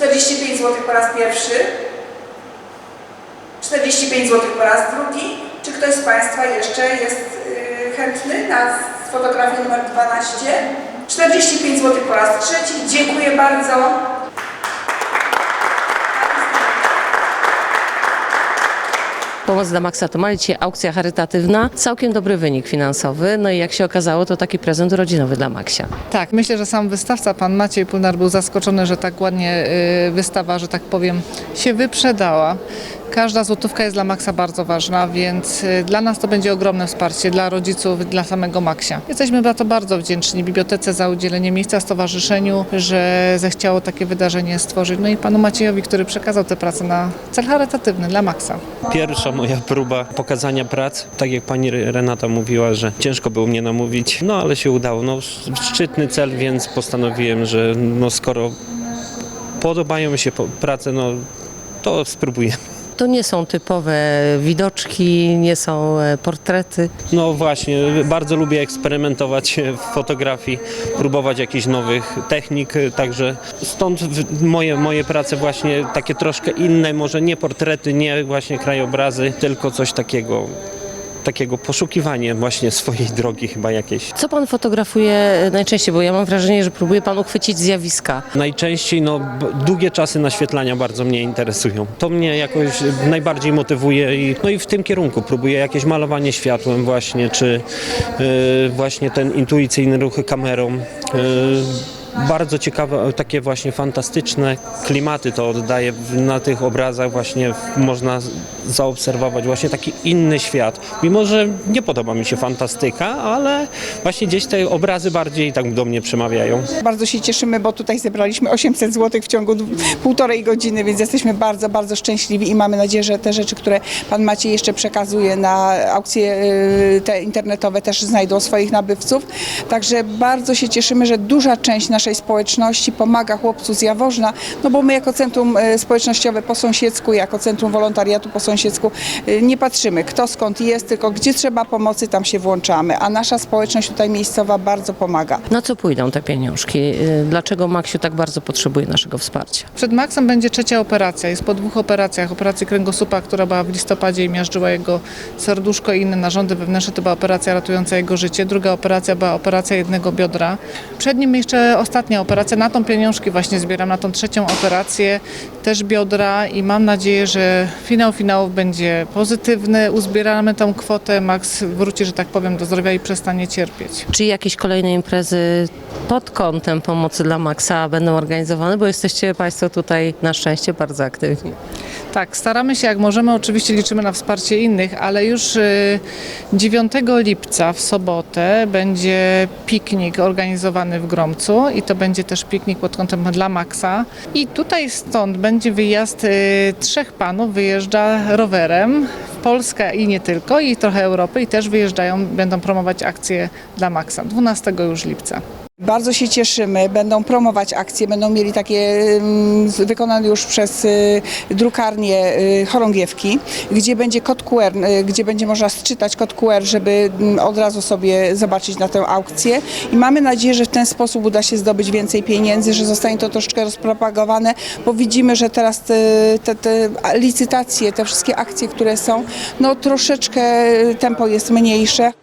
45 zł po raz pierwszy. 45 zł po raz drugi. Czy ktoś z Państwa jeszcze jest y, chętny na fotografię numer 12? 45 zł po raz trzeci. Dziękuję bardzo. Pomoc dla Maxa to ma dzisiaj aukcja charytatywna, całkiem dobry wynik finansowy, no i jak się okazało, to taki prezent urodzinowy dla Maxia. Tak, myślę, że sam wystawca, pan Maciej Pulnar, był zaskoczony, że tak ładnie y, wystawa, że tak powiem, się wyprzedała. Każda złotówka jest dla Maxa bardzo ważna, więc y, dla nas to będzie ogromne wsparcie, dla rodziców, dla samego Maxia. Jesteśmy za to bardzo wdzięczni Bibliotece za udzielenie miejsca stowarzyszeniu, że zechciało takie wydarzenie stworzyć. No i panu Maciejowi, który przekazał tę pracę na cel charytatywny dla Maxa. Pierwsza moja próba pokazania prac, tak jak pani Renata mówiła, że ciężko było mnie namówić, no ale się udało. No, szczytny cel, więc postanowiłem, że no, skoro podobają mi się prace, no to spróbuję. To nie są typowe widoczki, nie są e, portrety. No właśnie, bardzo lubię eksperymentować w fotografii, próbować jakichś nowych technik, także stąd moje, moje prace właśnie takie troszkę inne, może nie portrety, nie właśnie krajobrazy, tylko coś takiego, takiego poszukiwanie właśnie swojej drogi chyba jakiejś. Co pan fotografuje e, najczęściej? Bo ja mam wrażenie, że próbuje pan uchwycić zjawiska. Najczęściej no, długie czasy naświetlania bardzo mnie interesują. To mnie jakoś najbardziej motywuje i, no i w tym kierunku próbuję jakieś malowanie światłem właśnie, czy y, właśnie ten intuicyjny ruchy kamerą. Y, bardzo ciekawe, takie właśnie fantastyczne klimaty to oddaje na tych obrazach właśnie można zaobserwować właśnie taki inny świat. Mimo, że nie podoba mi się fantastyka, ale właśnie gdzieś te obrazy bardziej tak do mnie przemawiają. Bardzo się cieszymy, bo tutaj zebraliśmy 800 zł w ciągu półtorej godziny, więc jesteśmy bardzo, bardzo szczęśliwi i mamy nadzieję, że te rzeczy, które Pan Maciej jeszcze przekazuje na aukcje y, te internetowe też znajdą swoich nabywców. Także bardzo się cieszymy, że duża część naszej społeczności pomaga chłopcu z Jaworzna, no bo my jako Centrum y, Społecznościowe po sąsiedzku, jako Centrum Wolontariatu po sąsiedzku y, nie patrzymy kto skąd jest, tylko gdzie trzeba pomocy, tam się włączamy, a nasza społeczność tutaj miejscowa bardzo pomaga. Na co pójdą te pieniążki? E, Dlaczego Maxiu tak bardzo potrzebuje naszego wsparcia? Przed Maxem będzie trzecia operacja. Jest po dwóch operacjach. Operacji kręgosłupa, która była w listopadzie i miażdżyła jego serduszko i inne narządy wewnętrzne. To była operacja ratująca jego życie. Druga operacja była operacja jednego biodra. Przed nim jeszcze ostatnia operacja. Na tą pieniążki właśnie zbieram, na tą trzecią operację. Też biodra i mam nadzieję, że finał finałów będzie pozytywny. Uzbieramy tą kwotę. Max wróci, że tak powiem, do zdrowia i przestanie cierpieć. Czy jakieś kolejne imprezy pod kątem pomocy dla Maxa będą organizowane? Bo jesteście Państwo tutaj na szczęście bardzo aktywni. Tak, staramy się jak możemy, oczywiście liczymy na wsparcie innych, ale już y, 9 lipca w sobotę będzie piknik organizowany w Gromcu i to będzie też piknik pod kątem dla Maxa. I tutaj stąd będzie wyjazd y, trzech panów, wyjeżdża rowerem w Polskę i nie tylko, i trochę Europy i też wyjeżdżają, będą promować akcję dla Maxa 12 już lipca. Bardzo się cieszymy, będą promować akcje, będą mieli takie mm, wykonane już przez y, drukarnię y, chorągiewki, gdzie będzie kod QR, y, gdzie będzie można sczytać kod QR, żeby mm, od razu sobie zobaczyć na tę aukcję i mamy nadzieję, że w ten sposób uda się zdobyć więcej pieniędzy, że zostanie to troszeczkę rozpropagowane, bo widzimy, że teraz te, te, te licytacje, te wszystkie akcje, które są, no troszeczkę tempo jest mniejsze.